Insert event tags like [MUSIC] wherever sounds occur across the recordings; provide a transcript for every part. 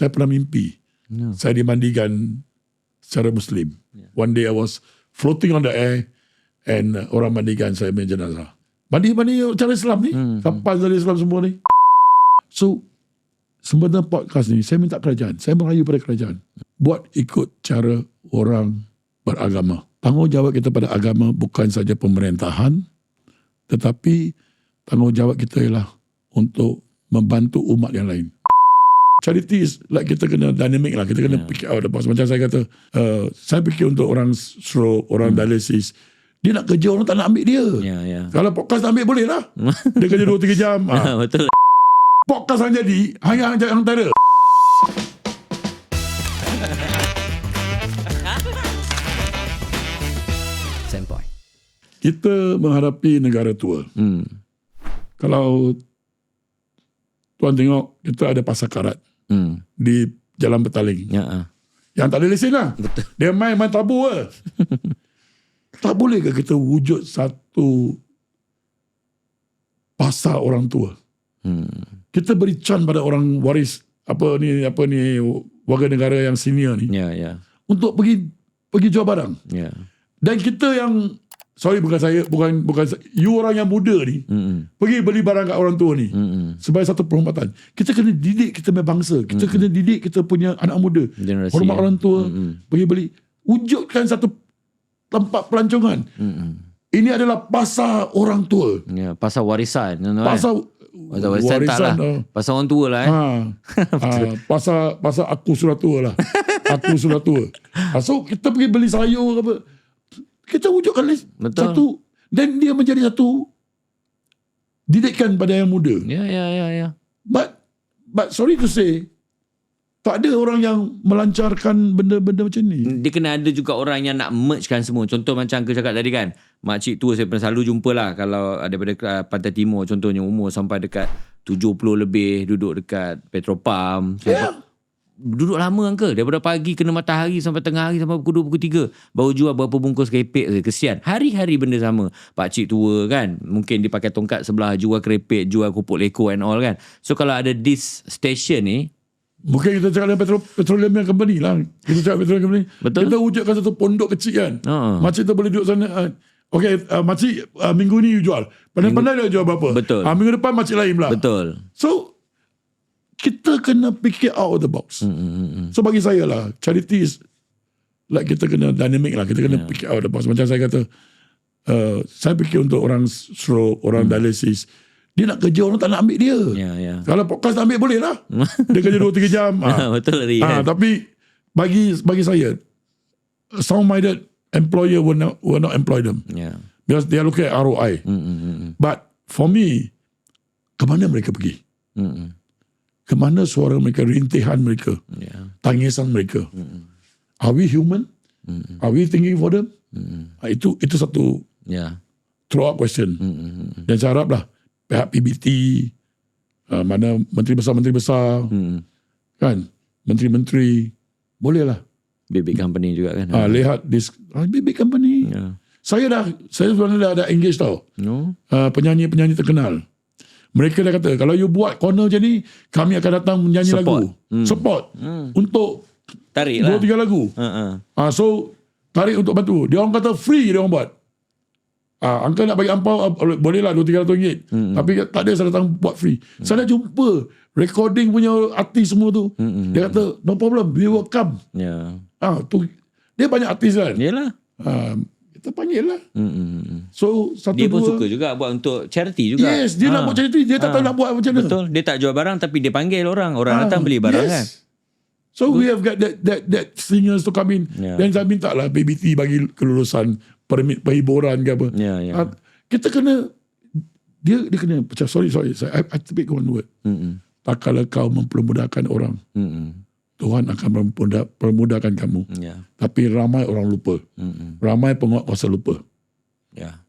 saya pernah mimpi Ya. saya dimandikan secara Muslim. One day I was floating on the air and uh, orang mandikan saya punya jenazah. Mandi-mandi cara Islam ni. Hmm. Kapas dari Islam semua ni. So, sebenarnya podcast ni, saya minta kerajaan. Saya merayu pada kerajaan. Buat ikut cara orang beragama. Tanggungjawab kita pada agama bukan saja pemerintahan, tetapi tanggungjawab kita ialah untuk membantu umat yang lain. Charity is like kita kena dynamic lah. Kita kena yeah. fikir out the box. Macam saya kata, uh, saya fikir untuk orang stroke, orang hmm. dialisis. Dia nak kerja orang tak nak ambil dia. Ya, ya. Kalau podcast nak ambil boleh lah. Dia kerja 2-3 jam. ha. [LAUGHS] Betul. Podcast yang jadi, hanya hanya antara. Sempoi. Kita menghadapi negara tua. Hmm. Kalau tuan tengok, kita ada pasar karat Hmm. di Jalan Petaling. Ya. ah. Yang tak ada lesen lah. Betul. Dia main main tabu lah. [LAUGHS] tak boleh ke kita wujud satu pasar orang tua? Hmm. Kita beri can pada orang waris apa ni apa ni warga negara yang senior ni Ya, ya. untuk pergi pergi jual barang. Ya. Dan kita yang sorry bukan saya bukan bukan you orang yang muda ni Hmm. pergi beli barang kat orang tua ni Hmm. sebagai satu penghormatan. Kita kena didik kita punya bangsa. Kita kena didik kita punya anak muda. Generasi. Hormat ya. orang tua, Mm-mm. pergi beli. Wujudkan satu tempat pelancongan. Hmm. Ini adalah pasar orang tua. Ya, pasal warisan. you know? Pasar Pasal warisan, tak lah. oh. Pasal orang tua lah eh. Ha. [LAUGHS] ha. pasar pasar aku sudah tua lah. [LAUGHS] Aku sudah tua. Ha, so kita pergi beli sayur ke apa. Kita wujudkan Betul. satu dan dia menjadi satu didikan pada yang muda. Ya, ya, ya, ya. But but sorry to say tak ada orang yang melancarkan benda-benda macam ni. Dia kena ada juga orang yang nak mergekan semua. Contoh macam aku cakap tadi kan. Makcik tua saya pernah selalu jumpa lah. Kalau daripada uh, Pantai Timur contohnya umur sampai dekat 70 lebih duduk dekat Petropam. Ya. Duduk lama uncle. Daripada pagi kena matahari sampai tengah hari sampai pukul 2, pukul 3. Baru jual berapa bungkus kerepek. Kesian. Hari-hari benda sama. Pakcik tua kan. Mungkin dia pakai tongkat sebelah jual kerepek, jual kupuk leko and all kan. So kalau ada this station ni, Mungkin kita cakap dengan petro, petroleum yang company lah. Kita cakap petroleum company. Betul. Kita wujudkan satu pondok kecil kan. Ha. Makcik tu boleh duduk sana. Uh, okay, uh, makcik uh, minggu ni you jual. Pandai-pandai dia jual berapa. Betul. Uh, minggu depan makcik lain pula. betul. So, kita kena fikir out of the box. Hmm, hmm, hmm. So bagi saya lah, charity is like kita kena dynamic lah. Kita kena yeah. fikir out of the box. Macam saya kata, uh, saya fikir untuk orang stroke, orang hmm. dialisis. Dia nak kerja orang tak nak ambil dia. Ya, ya. Kalau podcast nak ambil boleh lah. [LAUGHS] dia kerja 2-3 jam. [LAUGHS] ha. betul tadi ha, kan. tapi bagi bagi saya, a sound-minded employer will not, will not employ them. Ya. Because they are looking at ROI. Hmm, hmm, hmm, hmm. But for me, ke mana mereka pergi? Hmm, hmm. Ke mana suara mereka, rintihan mereka, Ya. tangisan mereka? Hmm, Are we human? hmm, Are we thinking for them? Ha, itu itu satu Ya. throw up question. Hmm. Dan saya haraplah pihak PBT, uh, mana menteri besar-menteri besar, Hmm. kan, menteri-menteri, bolehlah Big big company juga kan. uh, lihat this uh, big, big company. Ya. Saya dah, saya sebenarnya dah ada engage tau. No. Uh, penyanyi-penyanyi terkenal. Mereka dah kata, kalau you buat corner macam ni, kami akan datang menyanyi Support. lagu. Hmm. Support. Hmm. Untuk Tarik dua lah. tiga lagu. Ah. Ah, so tarik untuk bantu. Dia orang kata free dia orang buat. Ah, angka nak bagi ampau ah, boleh lah 2 300 ringgit. Hmm. Tapi tak ada saya datang buat free. Saya dah jumpa recording punya artis semua tu. Hmm. Dia kata no problem, we will come. Ya. Ah, tu dia banyak artis kan. Yalah. Ah, kita panggil lah. Hmm, hmm, hmm. So satu Dia pun dua. suka juga buat untuk charity juga. Yes, dia nak Ah. buat charity. Dia tak tahu nak buat macam mana. Betul. Dia tak jual barang tapi dia panggil orang. Orang datang beli barang yes. kan. So we have got that that that singers to come in. Ya. Dan saya minta lah PBT bagi kelulusan permit perhiburan ke apa. Ya, ya. Ah, kita kena dia dia kena macam sorry sorry saya I, I speak one word. Hmm, hmm. Tak kalau kau mempermudahkan orang, Hmm, hmm. Tuhan akan mempermudah, permudahkan kamu. Ya. Tapi ramai orang lupa. Hmm, hmm. Ramai penguat kuasa lupa. Ya.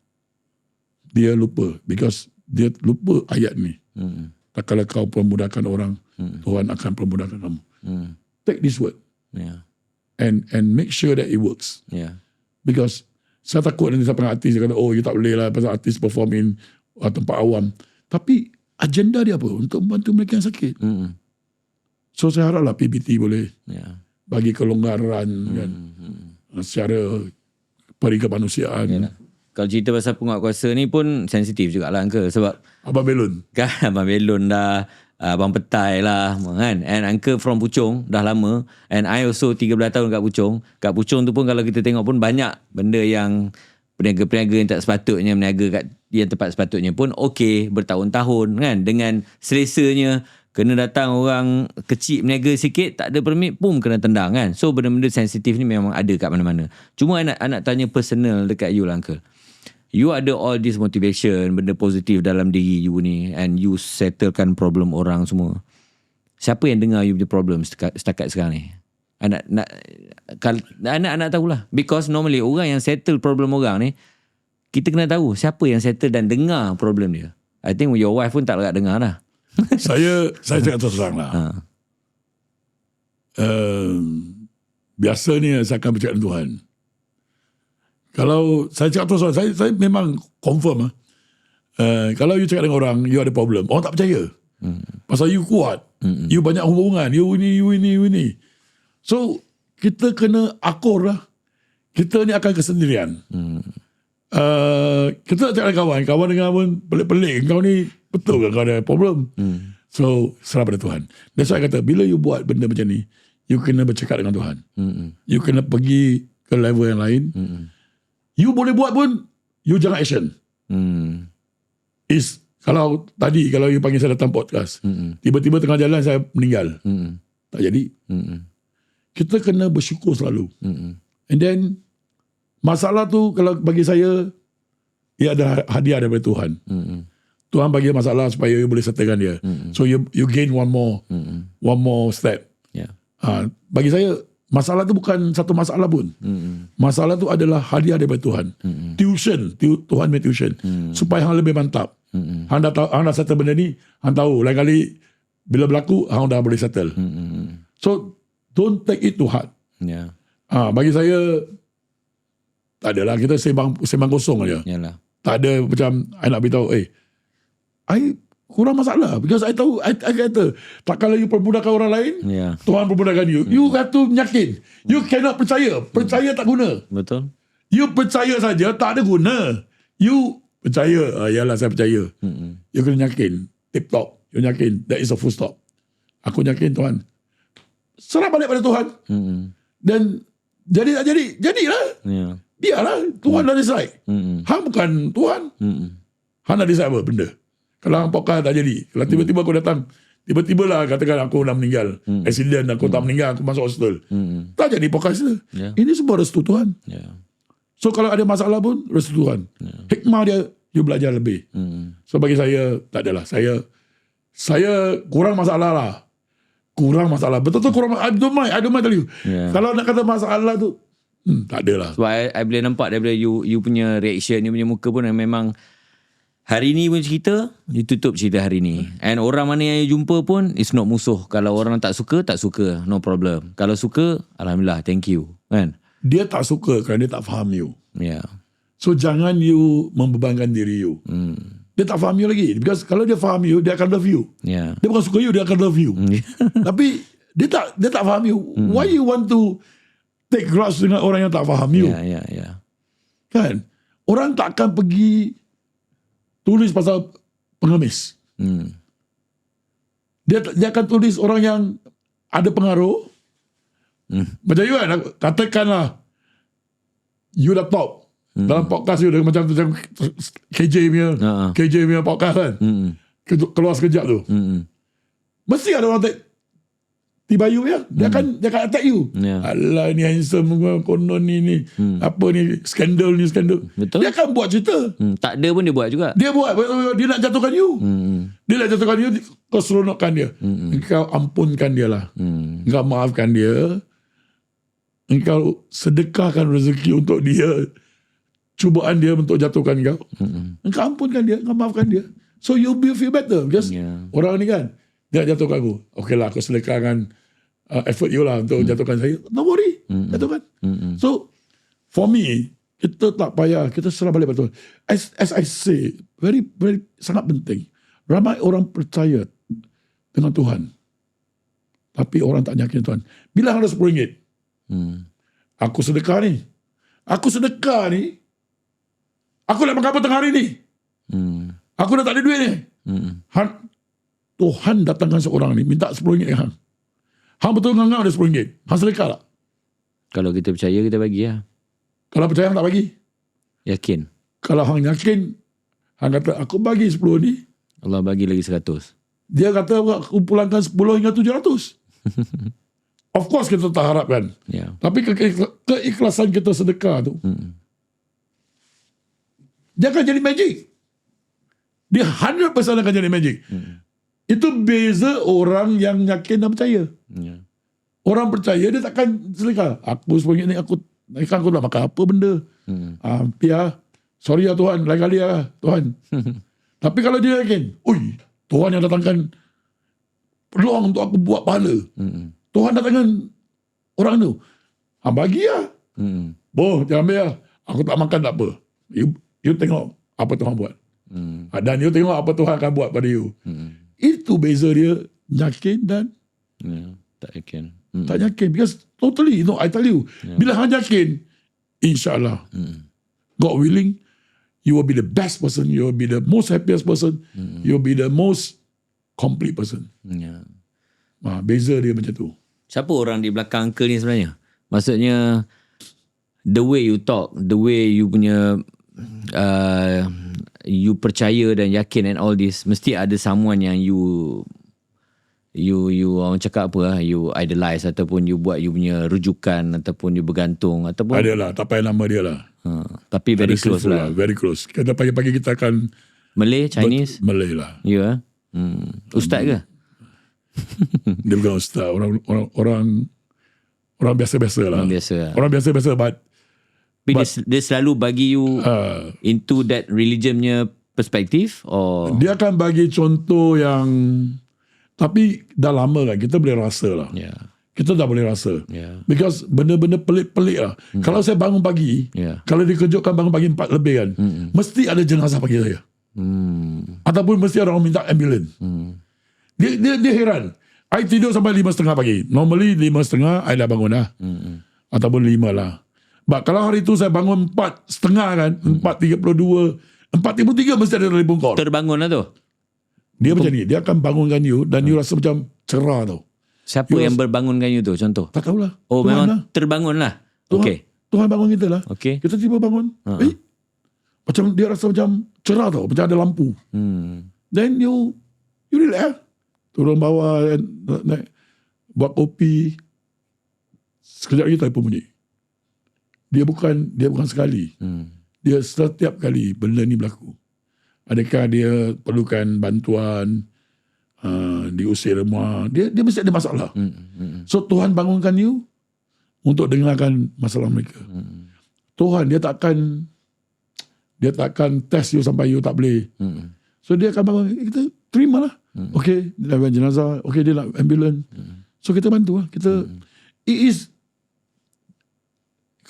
Dia lupa because dia lupa ayat ni. Hmm, hmm. Tak kalau kau permudahkan orang, Hmm. Tuhan akan permudahkan kamu. Hmm. Take this word Ya. and and make sure that it works. Ya. Because saya takut nanti sampai artis dia kata, oh, you tak boleh lah pasal artis perform in uh, tempat awam. Tapi agenda dia apa? Untuk membantu mereka yang sakit. Hmm, hmm. So saya haraplah PBT boleh Ya. bagi kelonggaran kan Hmm. secara peri kemanusiaan. Yalah. Kalau cerita pasal penguatkuasa ni pun sensitif jugalah Uncle sebab Abang Belun. [LAUGHS] kan Abang Belon dah Abang Petai lah kan and Uncle from Puchong dah lama and I also 13 tahun kat Puchong kat Puchong tu pun kalau kita tengok pun banyak benda yang peniaga-peniaga yang tak sepatutnya meniaga kat yang tempat sepatutnya pun okey bertahun-tahun kan dengan selesanya kena datang orang kecil meniaga sikit tak ada permit pun kena tendang kan so benda-benda sensitif ni memang ada kat mana-mana cuma I nak, I nak tanya personal dekat you lah Uncle You ada all this motivation, benda positif dalam diri you ni and you settlekan problem orang semua. Siapa yang dengar you punya problem setakat, setakat sekarang ni? Anak nak kal, anak anak tahulah because normally orang yang settle problem orang ni kita kena tahu siapa yang settle dan dengar problem dia. I think your wife pun tak larat dengar dah. [LAUGHS] saya saya cakap terus terang lah. Ha. Uh, biasanya saya akan bercakap dengan Tuhan. Kalau saya cakap terus terang, saya, saya memang confirm lah. Uh, kalau you cakap dengan orang, you ada problem. Orang tak percaya. Hmm. Pasal you kuat. Hmm. You banyak hubungan. You ini, you ini, you ini. So, kita kena akur lah. Kita ni akan kesendirian. Hmm. Uh, kita nak cakap dengan kawan. Kawan dengan pun pelik-pelik. Kau ni betul ke kau ada problem? Hmm. So, serah pada Tuhan. Dan saya kata, bila you buat benda macam ni, you kena bercakap dengan Tuhan. Hmm. You kena pergi ke level yang lain. Hmm. You boleh buat pun, you jangan action. Hmm. Is, kalau tadi, kalau you panggil saya datang podcast, Hmm. tiba-tiba tengah jalan saya meninggal. Hmm. Tak jadi. Hmm. Kita kena bersyukur selalu. Hmm. And then, masalah tu kalau bagi saya, ia ada hadiah daripada Tuhan. Hmm. Tuhan bagi masalah supaya you boleh settlekan dia. Mm-mm. So you you gain one more Hmm. one more step. Yeah. Ha, bagi saya masalah tu bukan satu masalah pun. Hmm. Masalah tu adalah hadiah daripada Tuhan. Mm-mm. Tuition, tu, Tuhan punya tuition Mm. supaya hang lebih mantap. Hmm. Hang dah tahu, hang dah settle benda ni, hang tahu lain kali bila berlaku hang dah boleh settle. Hmm. So don't take it too hard. Ya. Ha, bagi saya tak adalah kita sembang sembang kosong aja. Yalah. Tak ada macam I nak beritahu, eh, I kurang masalah. Because I tahu, I, I kata, tak kalau you permudahkan orang lain, Ya. Tuhan permudahkan you. You got to yakin. You cannot percaya. Percaya tak guna. Betul? You percaya saja, tak ada guna. You percaya, ah, yalah saya percaya. Hmm. You kena yakin. Tip top. You yakin. That is a full stop. Aku yakin Tuhan. Serah balik pada Tuhan. Hmm. Dan jadi tak jadi, jadilah. Ya. Biarlah. Tuhan dah decide. Hmm. Hang bukan Tuhan. Hmm. Han nak decide apa benda. Kalau podcast tak jadi. Kalau tiba-tiba aku datang. Tiba-tiba lah katakan aku nak meninggal. Hmm. Accident aku tak meninggal. Aku masuk hospital. Hmm. Tak jadi podcast tu. Ya. Ini semua restu Tuhan. Ya. So kalau ada masalah pun restu Tuhan. Hikmah dia you belajar lebih. Hmm. So bagi saya tak adalah. Saya saya kurang masalah lah. Kurang masalah. Betul-betul kurang masalah. I don't mind. I don't mind tell you. Ya. Kalau nak kata masalah tu. Hmm, tak adalah. Sebab I, I boleh nampak daripada you you punya reaction, you punya muka pun memang hari ni pun cerita, you tutup cerita hari ni. And orang mana yang jumpa pun, it's not musuh. Kalau orang tak suka, tak suka. No problem. Kalau suka, Alhamdulillah, thank you. Kan? Dia tak suka kerana dia tak faham you. Ya. Yeah. So jangan you membebankan diri you. Hmm. Dia tak faham you lagi. Because kalau dia faham you, dia akan love you. Ya. Dia bukan suka you, dia akan love you. [LAUGHS] Tapi dia tak dia tak faham you. Why you want to take grudge dengan orang yang tak faham you? Ya, ya, ya. Kan? Orang tak akan pergi tulis pasal pengemis. Hmm. Dia dia akan tulis orang yang ada pengaruh. Hmm. Macam you kan, katakanlah you dah top. Dalam podcast you macam macam KJ punya Ha. KJ punya podcast kan. Hmm. Ke- Keluar sekejap tu. Hmm. Mesti ada orang take tiba you ya. Dia akan dia akan attack you. Ya. Alah ni handsome konon ni ni. Apa ni skandal ni skandal. Betul. Dia akan buat cerita. Hmm. Tak ada pun dia buat juga. Dia buat dia nak jatuhkan you. Hmm. Dia nak jatuhkan you kau seronokkan dia. Engkau ampunkan dia lah. Hmm. Engkau maafkan dia. Engkau sedekahkan rezeki untuk dia. Cubaan dia untuk jatuhkan kau. Hmm. Engkau ampunkan dia. Engkau maafkan dia. So you will feel better. Because Ya. orang ni kan, dia jatuhkan aku. Okay lah, aku sedekahkan uh, effort you lah untuk jatuhkan saya. Don't worry. Jatuhkan. Hmm. So, for me, kita tak payah. Kita serah balik pada Tuhan. As, as I say, very, very, sangat penting. Ramai orang percaya dengan Tuhan. Tapi orang tak yakin Tuhan. Bilang ada RM10. Hmm. Aku sedekah ni. Aku sedekah ni. Aku nak makan apa tengah hari ni? Hmm. Aku dah tak ada duit ni. Hmm. Han, Tuhan datangkan seorang ni minta RM10 dengan hang. Hang betul dengan hang ada RM10. Hang sedekah tak? Kalau kita percaya kita bagi lah. Kalau percaya hang tak bagi. Yakin. Kalau hang yakin, hang kata aku bagi 10 ni. Allah bagi lagi 100. Dia kata aku pulangkan 10 hingga 700. [LAUGHS] of course kita tak harapkan. Ya. Tapi ke- ke- keikhlasan kita sedekah tu, Hmm. dia akan jadi magic. Dia 100% akan jadi magic. Itu beza orang yang yakin dan percaya. Ya. Orang percaya dia takkan sedekah. Aku sebenarnya ni aku kan aku nak makan apa benda. Hmm. Ah, Pia, sorry ya Tuhan, lain kali ya Tuhan. [LAUGHS] Tapi kalau dia yakin, ui, Tuhan yang datangkan peluang untuk aku buat pahala. Hmm. Tuhan datangkan orang tu. Ah, bagi ya. Hmm. Boh, jangan ambil ya. Aku tak makan tak apa. You, you tengok apa Tuhan buat. Hmm. Ah, Dan you tengok apa Tuhan akan buat pada you. Hmm. Itu beza dia yakin dan Ya. Tak yakin. Hmm. tak yakin. Because totally, you know, I tell you. Bila hang yakin, insyaAllah, Hmm. God willing, you will be the best person. You will be the most happiest person. You will be the most complete person. Ya. Ah, beza dia macam tu. Siapa orang di belakang uncle ni sebenarnya? Maksudnya the way you talk, the way you punya uh, you percaya dan yakin and all this mesti ada someone yang you you you orang cakap apa lah, you idolize ataupun you buat you punya rujukan ataupun you bergantung ataupun Ada lah, tak payah nama dia lah. ha, tapi very Ada close sifu lah. Very close. Kita pagi-pagi kita akan Malay, Chinese, Malay lah. ya. Yeah. Hmm. Ustaz ke? Dia bukan ustaz. Orang orang orang, orang biasa-biasa lah. Orang biasa lah. Orang biasa-biasa but Tapi dia, dia selalu bagi you uh, into that religionnya perspektif or dia akan bagi contoh yang tapi dah lama kan kita boleh rasa lah. ya Kita dah boleh rasa. ya Because benda-benda pelik-pelik lah. Kalau saya bangun pagi, ya kalau dikejutkan bangun pagi 4 lebih kan, mesti ada jenazah pagi saya. hmm Ataupun mesti ada orang minta ambulans. hmm Dia, dia, dia heran. I tidur sampai lima setengah pagi. Normally lima setengah, I dah bangun dah. hmm Ataupun lima lah. But kalau hari tu saya bangun empat setengah kan, empat tiga puluh dua, empat tiga puluh tiga mesti ada telefon call. terbangun lah tu Dia macam ni, dia akan bangunkan you dan you rasa macam cerah tau. siapa yang berbangunkan you tu contoh Tak tahulah. oh Tuhan memang lah. terbangun lah Tuhan, okey Tuhan bangun kita lah. okey Kita tiba bangun. Ha. Eh, macam dia rasa macam cerah tau, macam ada lampu. hmm Then you you relax lah. Turun bawah dan naik buat kopi. Sekejap lagi telefon bunyi. Dia bukan dia bukan sekali. hmm Dia setiap kali benda ni berlaku. Adakah dia perlukan bantuan uh, diusir rumah. Dia dia mesti ada masalah. hmm hmm So Tuhan bangunkan you untuk dengarkan masalah mereka. hmm Tuhan dia takkan dia takkan test you sampai you tak boleh hmm So dia akan bangun, eh, kita terima lah. Hmm. Okay, dia nak jenazah. Okay, dia nak ambulans. Hmm. So kita bantu lah. Kita, hmm. it is,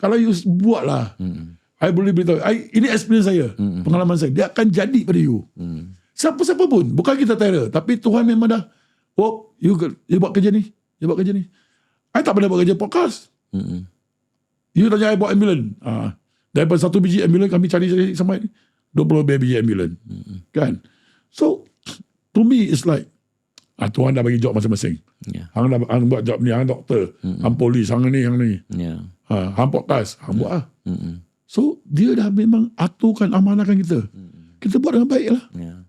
kalau you buat lah, hmm I boleh beritahu, I, ini experience saya, hmm. pengalaman saya, dia akan jadi pada you. hmm Siapa-siapa pun, bukan kita terror. Tapi Tuhan memang dah, oh, you, you buat kerja ni, you buat kerja ni. I tak pernah buat kerja podcast. hmm You tanya I buat ambulans. Ah, daripada satu biji ambulans kami cari-cari sampai 20 lebih biji ambulans. Kan? So, to me it's like, ah, Tuhan dah bagi job masing-masing. ya Hang dah hang buat job ni, hang doktor, hang polis, hang ni, hang ni. ya Ha, hang podcast, hang buat lah. hmm So, dia dah memang aturkan, amanahkan kita. Kita buat dengan baik lah. ya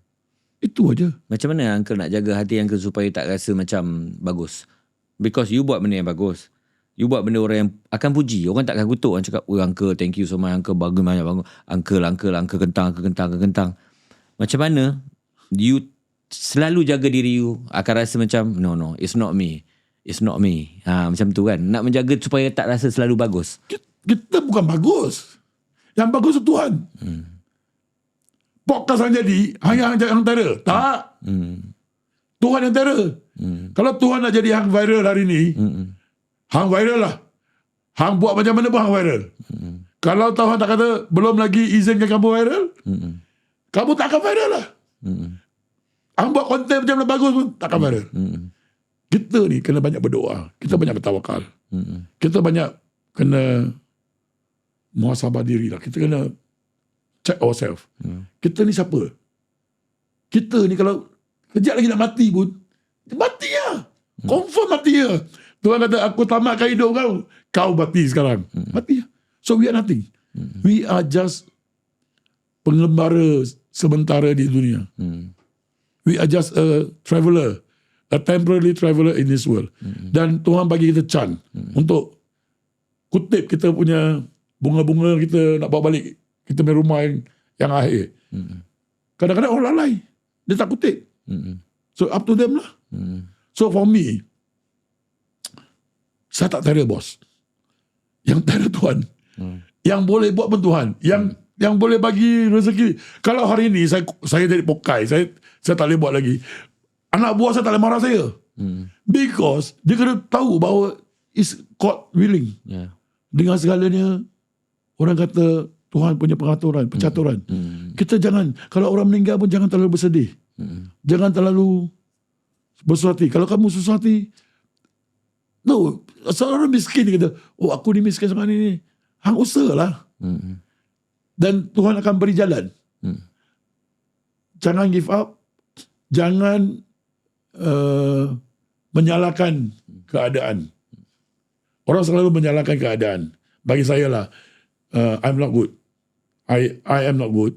Itu aja. Macam mana uncle nak jaga hati uncle supaya tak rasa macam bagus? Because you buat benda yang bagus. You buat benda orang yang akan puji. Orang takkan kutuk. Orang cakap, oh uncle thank you so much. Uncle bagus banyak bangun. Uncle, uncle, uncle kentang, uncle kentang, uncle kentang. Macam mana you selalu jaga diri you akan rasa macam, no, no, it's not me. It's not me. Ha, macam tu kan. Nak menjaga supaya tak rasa selalu bagus. Kita, kita bukan bagus. Yang bagus itu Tuhan. Podcast yang jadi, hanya hang yang terror. Tak. Hmm. Tuhan yang terror. Hmm. Kalau Tuhan nak jadi hang viral hari ni, Hmm. hang viral lah. Hang buat macam mana pun hang viral. Hmm. Kalau Tuhan tak kata belum lagi izinkan kamu viral, Hmm. kamu tak akan viral lah. Hmm. Hang buat konten macam mana bagus pun tak akan viral. Hmm. Kita ni kena banyak berdoa. Kita banyak bertawakal. Mm-mm. Kita banyak kena muhasabah diri lah. Kita kena check ourselves. Hmm. Kita ni siapa? Kita ni kalau kejap lagi nak mati pun, mati lah. Confirm mati lah. Tuhan kata, aku tamatkan hidup kau. Kau mati sekarang. Mati lah. So we are nothing. We are just pengembara sementara di dunia. Mm. We are just a traveller, a temporary traveller in this world. Dan Tuhan bagi kita can untuk kutip kita punya bunga-bunga kita nak bawa balik kita punya rumah yang, yang akhir. Kadang-kadang orang lalai. Dia tak kutip. Mm-mm. So up to them lah. Mm. So for me, saya tak terror bos. Yang terror Tuhan. Yang boleh buat pun Tuhan. Yang yang boleh bagi rezeki. Kalau hari ini saya saya jadi pokai, saya saya tak boleh buat lagi. Anak buah saya tak boleh marah saya. Mm. Because dia kena tahu bahawa is God willing. Yeah. Dengan segalanya orang kata Tuhan punya pengaturan, pencaturan. Mm. Kita jangan kalau orang meninggal pun jangan terlalu bersedih. Mm. Jangan terlalu bersusah hati. Kalau kamu susah hati, no, seorang miskin dia kata, oh aku ni miskin sangat ni. Hang usaha lah. Mm. Dan Tuhan akan beri jalan. Mm. Jangan give up. Jangan uh, menyalahkan keadaan. Orang selalu menyalahkan keadaan. Bagi saya lah, uh, I'm not good. I I am not good.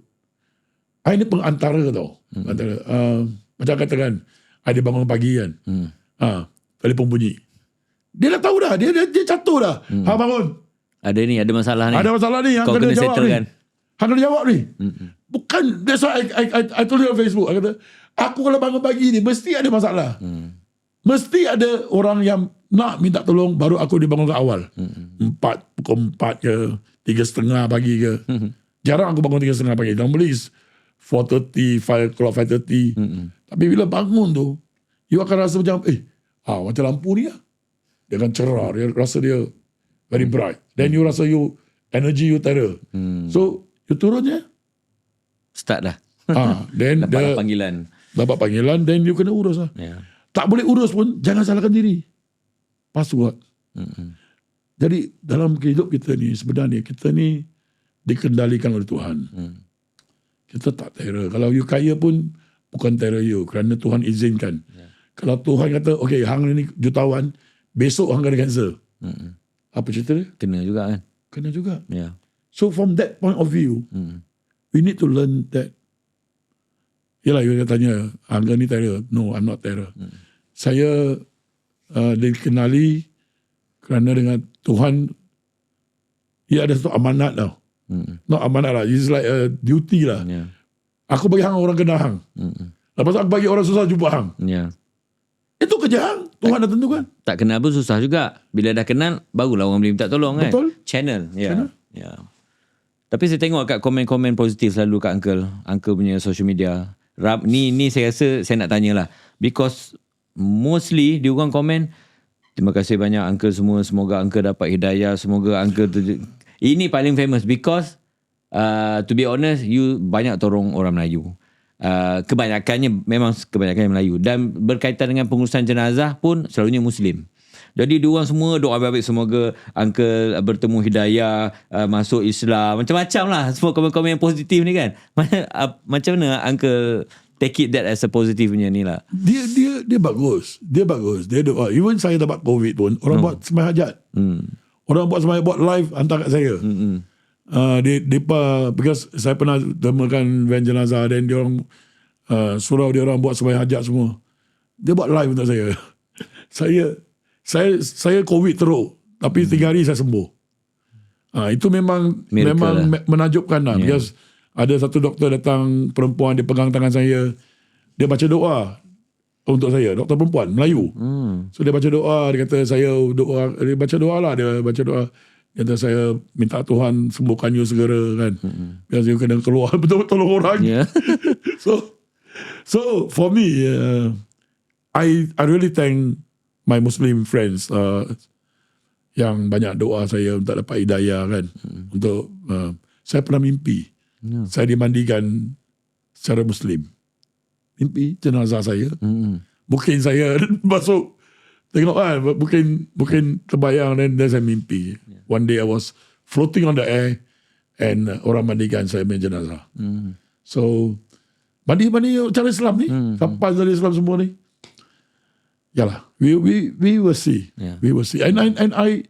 I ni pengantara tau. Antara, uh, macam katakan, I dia bangun pagi kan. Mm. Ha, telefon bunyi. Dia dah tahu dah. Dia dia, dia catur dah. Hmm. Ha bangun. Ada ni, ada masalah ni. Ada masalah ni. Kau kena, kena jawab settle ni. kan? Hang kena jawab ni. Mm-mm. Bukan. That's why I, I, I, I told you on Facebook. I kata, aku kalau bangun pagi ni, mesti ada masalah. Mm. Mesti ada orang yang nak minta tolong, baru aku dibangun ke awal. Mm-mm. Empat, pukul empat ke, tiga setengah pagi ke. Mm-mm. Jarang aku bangun tiga setengah pagi. Normally is 4.30, 5 o'clock, 5.30. Mm-mm. Tapi bila bangun tu, you akan rasa macam, eh, ah, macam lampu ni lah. Dia akan cerah, dia rasa dia very bright. Then you rasa you, energy you terror. Mm. So, you turun je. Start dah. ah, then [LAUGHS] Dapat the, panggilan. Dapat panggilan, then you kena urus lah. Yeah. Tak boleh urus pun, jangan salahkan diri. Password. Mm-mm. Jadi, dalam kehidup kita ni, sebenarnya kita ni dikendalikan oleh Tuhan. Mm. Kita tak terror. Kalau you kaya pun, bukan terror you. Kerana Tuhan izinkan. Yeah. Kalau Tuhan kata, okay, hang ni jutawan, besok hang kena cancel. Mm-mm. Apa cerita dia? Kena juga kan? Kena juga. Yeah. So from that point of view, Mm. we need to learn that. Yelah, you tanya, Angga ni terror. No, I'm not terror. Saya uh, dikenali kerana dengan Tuhan, ia ada satu amanat tau. Mm. Not amanat lah. It's like a duty lah. Yeah. Aku bagi hang orang kena hang. Mm-mm. Lepas tu aku bagi orang susah jumpa hang. Yeah. Itu kerja hang. Tuhan dah tentukan. Tak kenal pun susah juga. Bila dah kenal, barulah orang boleh minta tolong kan? Betul. Channel. Ya. Channel. Yeah. Yeah. Tapi saya tengok kat komen-komen positif selalu kat Uncle. Uncle punya social media. Rap, ni ni saya rasa saya nak tanyalah. Because mostly dia orang komen, terima kasih banyak Uncle semua. Semoga Uncle dapat hidayah. Semoga Uncle tu... Ini paling famous because uh, to be honest, you banyak tolong orang Melayu. Uh, kebanyakannya memang kebanyakannya Melayu dan berkaitan dengan pengurusan jenazah pun selalunya Muslim. Jadi diorang semua doa baik-baik semoga uncle bertemu hidayah, uh, masuk Islam, macam-macam lah semua komen-komen yang positif ni kan. [LAUGHS] uh, macam mana uncle take it that as a positive punya ni lah. Dia dia dia bagus. Dia bagus. Dia doa. Even saya dapat COVID pun, orang buat sembahyang hajat. Hmm. Orang buat sembahyang buat live hantar kat saya. Hmm. Uh, dia depa because saya pernah demakan van jenazah dan dia orang uh, surau dia orang buat sembahyang hajat semua. Dia buat live untuk saya. [LAUGHS] saya saya saya COVID teruk tapi hmm. tiga hari saya sembuh. Uh, itu memang Miracle memang lah. me- menakjubkan lah. Yeah. Because ada satu doktor datang perempuan dia pegang tangan saya. Dia baca doa untuk saya, doktor perempuan Melayu. Hmm. So dia baca doa, dia kata saya doa, dia baca doa lah, dia baca doa. Dia kata saya minta Tuhan sembuhkan you segera kan. Mm-hmm. Biar you kena keluar [LAUGHS] betul-betul tolong orang. Yeah. [LAUGHS] So so for me, uh, I I really thank my Muslim friends uh, yang banyak doa saya untuk dapat hidayah kan. Mm. Untuk uh, saya pernah mimpi. Yeah. Saya dimandikan secara Muslim. Mimpi jenazah saya Hmm. Mungkin saya [LAUGHS] masuk tengok kan mungkin mungkin terbayang dan, dan saya mimpi. One day I was floating on the air and uh, orang mandikan saya punya jenazah. Hmm. So mandi-mandi cara Islam ni, kapal dari Islam semua ni. Yalah, we we we will see. Yeah. We will see. And I and I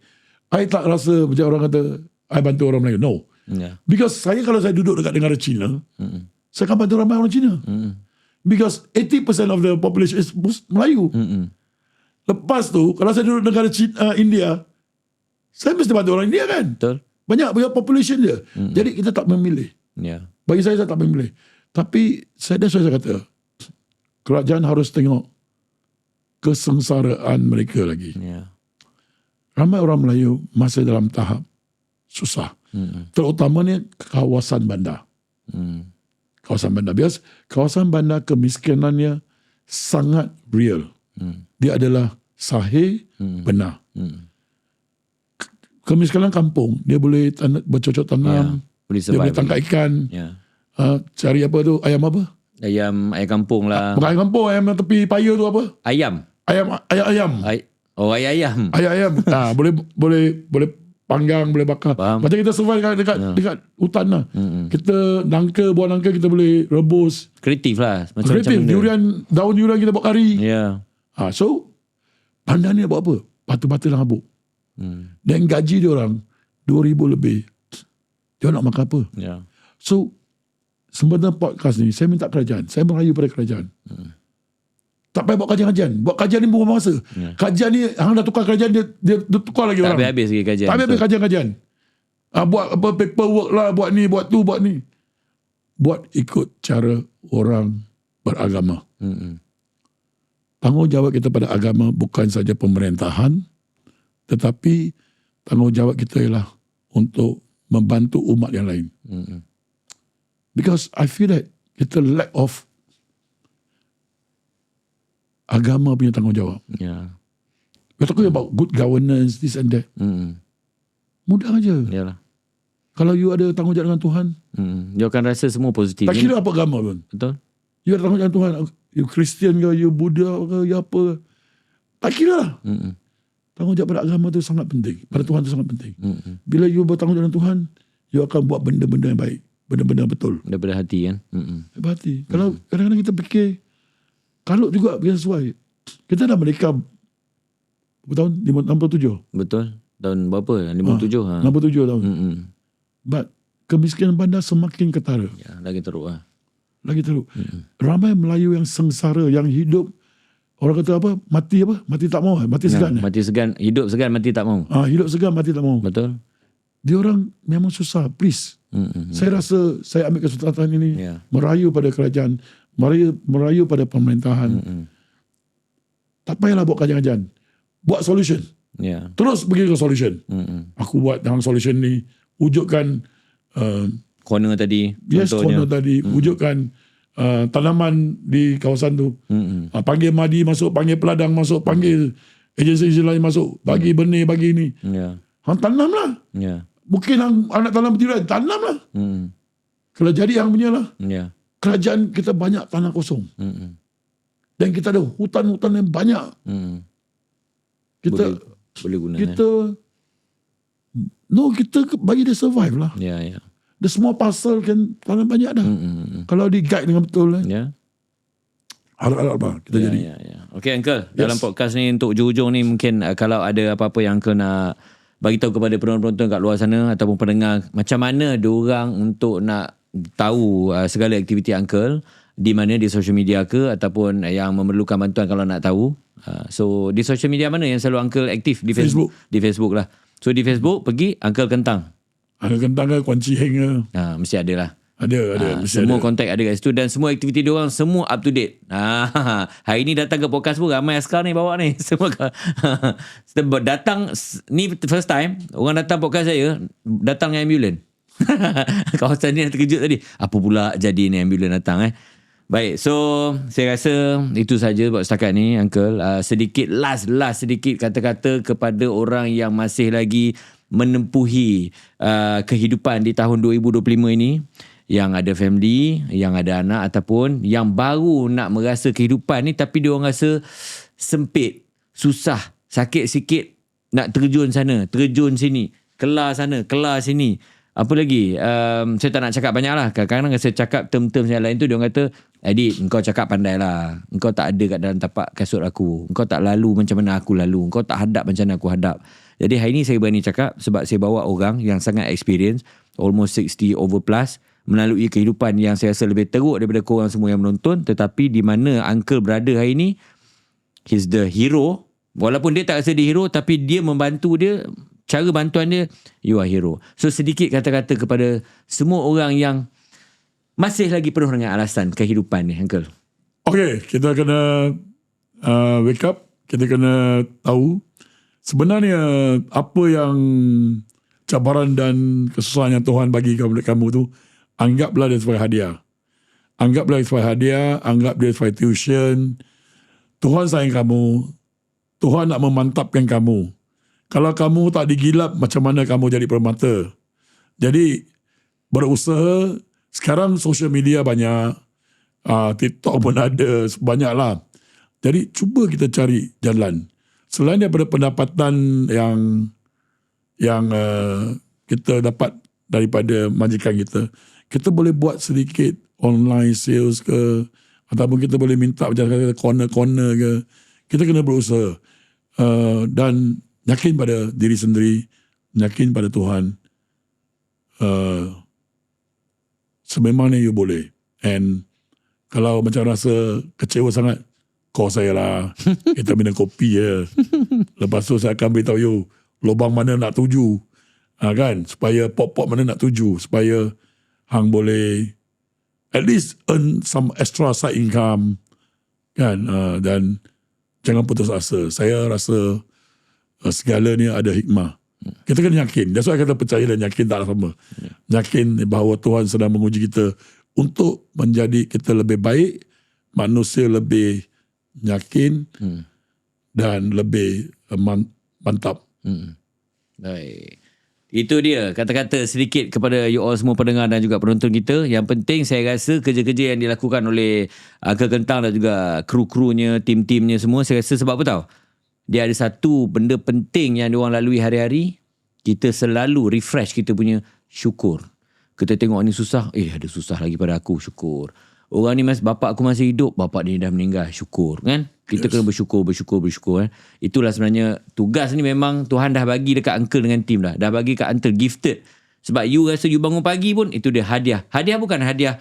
I tak rasa macam orang kata I bantu orang Melayu. No. Ya. Because saya kalau saya duduk dekat negara Cina, Mm-mm. saya akan bantu ramai orang Cina. Mm-mm. Because 80% of the population is Melayu. Mm-mm. Lepas tu, kalau saya duduk negara Cina, uh, India, saya mesti bantu orang India kan? Betul? Banyak banyak population dia. Jadi kita tak memilih. Ya. Bagi saya, saya tak memilih. Tapi saya dah saya kata, kerajaan harus tengok kesengsaraan mereka lagi. Ya. Ramai orang Melayu masih dalam tahap susah. Mm-mm. Terutamanya kawasan bandar. Mm. Kawasan bandar. Bias kawasan bandar kemiskinannya sangat real. Mm. Dia adalah sahih, Mm. benar. Mm. Kemiskinan kampung, dia boleh tan- bercocok tanam, Boleh dia boleh tangkap ikan, Ya. uh, cari apa tu, ayam apa? Ayam ayam kampung lah. Bukan ayam kampung, ayam tepi paya tu apa? Ayam. Ayam ayam ayam. Ay oh ayam ayam. Ayam ayam. [LAUGHS] ah, boleh boleh boleh panggang, boleh bakar. Faham. Macam kita survive dekat dekat, dekat hutan lah. Mm-mm. Kita nangka, buah nangka kita boleh rebus. Kreatif lah. Macam-macam Kreatif, durian, daun durian kita buat kari. Ya. Ah, so, bandar ni buat apa? Batu-batu dan habuk. Mm. Dan gaji dia orang, 2,000 lebih. Dia nak makan apa? Ya. So, sebenarnya podcast ni, saya minta kerajaan. Saya merayu pada kerajaan. Hmm. Tak payah buat kajian-kajian. Buat kajian ni buang masa. Ya. Kajian ni, hang dah tukar kerajaan, dia, dia, dia tukar lagi Tak orang. habis-habis lagi kajian. Tak habis-habis kajian-kajian. Ah, buat apa paperwork lah, buat ni, buat tu, buat ni. Buat ikut cara orang beragama. Mm-mm. Tanggungjawab kita pada agama bukan saja pemerintahan, tetapi tanggungjawab kita ialah untuk membantu umat yang lain. Mm-mm. Because I feel that kita lack of agama punya tanggungjawab. Ya. We're talking about good governance, this and that. Mm-mm. Mudah aja. Yalah. Kalau you ada tanggungjawab dengan Tuhan, Mm-mm. Dia akan rasa semua positif. tak kira apa agama pun. Betul? You ada tanggungjawab dengan Tuhan. You Christian ke, you Buddha ke, you apa. Tak kira lah. Mm-mm. Tanggungjawab pada agama tu sangat penting. Pada Tuhan tu sangat penting. Mm-mm. Bila you bertanggungjawab dengan Tuhan, you akan buat benda-benda yang baik. Benda-benda yang betul. Daripada hati kan? Mm-mm. Hebat hati. Kalau kadang-kadang kita fikir, kalau juga biar sesuai. Kita dah merdeka tahun? Lima- 67. Betul? Tahun berapa? 57 ha. 67 tahun. Mm-mm. But kemiskinan bandar semakin ketara. Ya, lagi teruk lah. Lagi teruk. Ramai Melayu yang sengsara, yang hidup, orang kata apa? Mati apa? Mati tak mau. eh? Mati segan. Ya, mati segan, hidup segan, mati tak mau. Ah, hidup segan, mati tak mau. Betul? Dia orang memang susah. Please. Mm-mm. Saya rasa saya ambil kesempatan ini Ya. merayu pada kerajaan, merayu, merayu pada pemerintahan. Mm-mm. Tak payahlah buat kajian-kajian. Buat solution. Ya. Terus pergi ke solution. Mm-mm. Aku buat dalam solution ni, wujudkan uh, Corner tadi, yes, contohnya. corner tadi, wujudkan uh, tanaman di kawasan tu. Mm-mm. Uh, panggil Madi masuk, panggil Peladang masuk, panggil agensi-agensi lain masuk, bagi benih, bagi ni. Ya. Hang tanam lah. Ya. Mungkin hang anak tanam tiran, tanam lah. Mm-mm. Kalau jadi hang punya lah. Ya. Kerajaan kita banyak tanah kosong. Mm-mm. Dan kita ada hutan-hutan yang banyak. Mm. Kita, Boleh, boleh guna. kita, no, kita bagi dia survive lah. eh? Ya, ya. The small parcel kan tanam banyak dah. Mm-mm. Kalau di guide dengan betul, eh, Ya. harap-harap lah kita Ya, jadi. ya, ya. Okay, Uncle. Dalam podcast ni untuk hujung-hujung ni mungkin uh, kalau ada apa-apa yang Uncle nak bagi tahu kepada penonton-penonton kat luar sana ataupun pendengar macam mana diorang untuk nak tahu uh, segala aktiviti Uncle di mana di social media ke ataupun yang memerlukan bantuan kalau nak tahu. Uh, so di social media mana yang selalu Uncle aktif di Facebook? Di Facebook lah. So di Facebook pergi Uncle Kentang. Ada kentang ke, kunci hang ke. Ha, mesti ada lah. Ada, ada. Mesti semua ada. kontak ada kat situ dan semua aktiviti dia orang semua up to date. Ah, [LAUGHS] hari ni datang ke podcast pun ramai askar ni bawa ni. [LAUGHS] Semua ke- [LAUGHS] datang ni first time orang datang podcast saya datang dengan ambulan. [LAUGHS] Kawasan ni yang terkejut tadi. Apa pula jadi ni ambulan datang eh? Baik, so saya rasa itu saja buat setakat ni Uncle. Uh, sedikit last last sedikit kata-kata kepada orang yang masih lagi menempuhi uh, kehidupan di tahun 2025 ini yang ada family, yang ada anak ataupun yang baru nak merasa kehidupan ni tapi dia orang rasa sempit, susah, sakit sikit nak terjun sana, terjun sini, kelar sana, kelar sini. Apa lagi? Um, saya tak nak cakap banyak lah. Kadang-kadang saya cakap term-term yang lain tu, dia kata, Edit, engkau cakap pandai lah. Engkau tak ada kat dalam tapak kasut aku. Engkau tak lalu macam mana aku lalu. Engkau tak hadap macam mana aku hadap. Jadi hari ni saya berani cakap sebab saya bawa orang yang sangat experience, almost 60 over plus, melalui kehidupan yang saya rasa lebih teruk daripada korang semua yang menonton. Tetapi di mana Uncle berada hari ni, he's the hero. Walaupun dia tak rasa dia hero, tapi dia membantu dia, cara bantuan dia, you are hero. So sedikit kata-kata kepada semua orang yang masih lagi penuh dengan alasan kehidupan ni, Uncle. Okay, kita kena uh, wake up. Kita kena tahu sebenarnya apa yang cabaran dan kesusahan yang Tuhan bagi kepada kamu tu, anggaplah dia sebagai hadiah. Anggaplah dia sebagai hadiah, anggap dia sebagai tuition. Tuhan sayang kamu. Tuhan nak memantapkan kamu. Kalau kamu tak digilap, macam mana kamu jadi permata? Jadi, berusaha. Sekarang social media banyak. Uh, TikTok pun ada. Banyak lah. Jadi, cuba kita cari jalan. Selain daripada pendapatan yang yang uh, kita dapat daripada majikan kita, kita boleh buat sedikit online sales ke ataupun kita boleh minta macam kata corner-corner ke. Kita kena berusaha uh, dan yakin pada diri sendiri, yakin pada Tuhan. Uh, sememangnya you boleh. And kalau macam rasa kecewa sangat, call saya lah. [LAUGHS] Kita minum kopi je. Lepas tu saya akan beritahu you, lubang mana nak tuju. Ha, kan? Supaya pop-pop mana nak tuju. Supaya hang boleh at least earn some extra side income. Kan? Uh, dan jangan putus asa. Saya rasa uh, segala ni ada hikmah. Kita kena yakin. That's why kita percaya dan yakin tak sama. Yakin bahawa Tuhan sedang menguji kita untuk menjadi kita lebih baik, manusia lebih yakin Hmm. dan lebih uh, man- mantap. Hmm. Baik. Itu dia kata-kata sedikit kepada you all semua pendengar dan juga penonton kita. Yang penting saya rasa kerja-kerja yang dilakukan oleh Uncle Kentang dan juga kru-krunya, tim-timnya semua. Saya rasa sebab apa tahu? Dia ada satu benda penting yang diorang lalui hari-hari. Kita selalu refresh kita punya syukur. Kita tengok ni susah. Eh ada susah lagi pada aku. Syukur. Orang ni mas, bapak aku masih hidup. Bapak dia dah meninggal. Syukur kan? Kita yes. kena bersyukur, bersyukur, bersyukur. Kan? Itulah sebenarnya tugas ni memang Tuhan dah bagi dekat uncle dengan tim dah. Dah bagi kat uncle gifted. Sebab you rasa you bangun pagi pun itu dia hadiah. Hadiah bukan hadiah.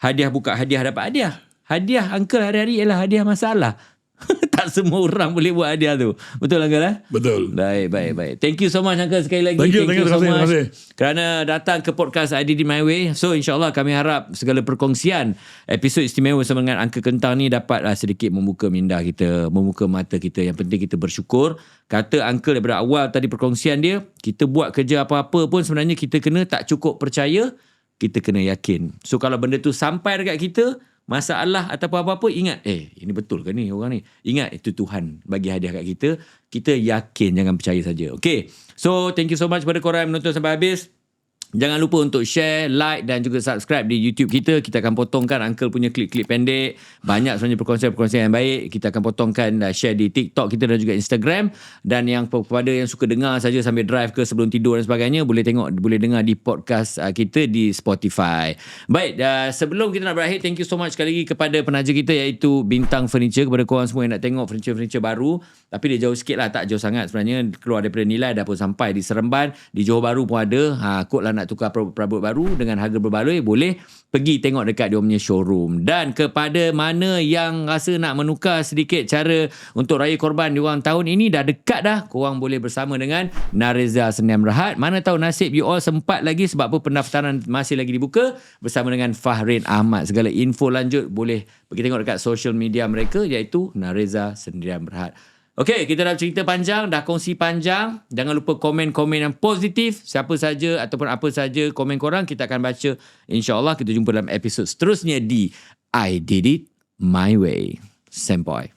Hadiah buka hadiah dapat hadiah. Hadiah uncle hari-hari ialah hadiah masalah. [LAUGHS] tak semua orang boleh buat hadiah tu. Betul Uncle eh? Betul. Baik, baik, baik. Thank you so much Uncle sekali lagi. Thank you, thank you, so terima kasih, much terima kasih. kerana datang ke podcast I Did It My Way. So insyaAllah kami harap segala perkongsian episod istimewa bersama dengan Uncle Kentang ni dapatlah sedikit membuka minda kita, membuka mata kita. Yang penting kita bersyukur. Kata Uncle daripada awal tadi perkongsian dia, kita buat kerja apa-apa pun sebenarnya kita kena tak cukup percaya, kita kena yakin. So kalau benda tu sampai dekat kita, masalah ataupun apa-apa ingat. Eh ini betul ke ni orang ni? Ingat itu Tuhan bagi hadiah kat kita. Kita yakin jangan percaya saja. Okey. So thank you so much kepada korang yang menonton sampai habis Jangan lupa untuk share, like dan juga subscribe di YouTube kita. Kita akan potongkan Uncle punya klip-klip pendek. Banyak sebenarnya perkongsian-perkongsian yang baik. Kita akan potongkan uh, share di TikTok kita dan juga Instagram. Dan yang kepada yang suka dengar saja sambil drive ke sebelum tidur dan sebagainya, boleh tengok, boleh dengar di podcast uh, kita di Spotify. Baik, uh, sebelum kita nak berakhir, thank you so much sekali lagi kepada penaja kita iaitu Bintang Furniture. Kepada korang semua yang nak tengok furniture-furniture baru. Tapi dia jauh sikit lah, tak jauh sangat sebenarnya. Keluar daripada nilai dah pun sampai di Seremban. Di Johor Baru pun ada. Ha, kot lah nak tukar perabot baru dengan harga berbaloi boleh pergi tengok dekat dia punya showroom. Dan kepada mana yang rasa nak menukar sedikit cara untuk raya korban di orang tahun ini dah dekat dah korang boleh bersama dengan Nareza Seniam Rahat. Mana tahu nasib you all sempat lagi sebab apa pendaftaran masih lagi dibuka bersama dengan Fahrin Ahmad. Segala info lanjut boleh pergi tengok dekat social media mereka iaitu Nareza Seniam Rahat Okey, kita dah cerita panjang, dah kongsi panjang. Jangan lupa komen-komen yang positif. Siapa saja ataupun apa saja komen korang, kita akan baca. InsyaAllah kita jumpa dalam episod seterusnya di I Did It My Way. Sempoy.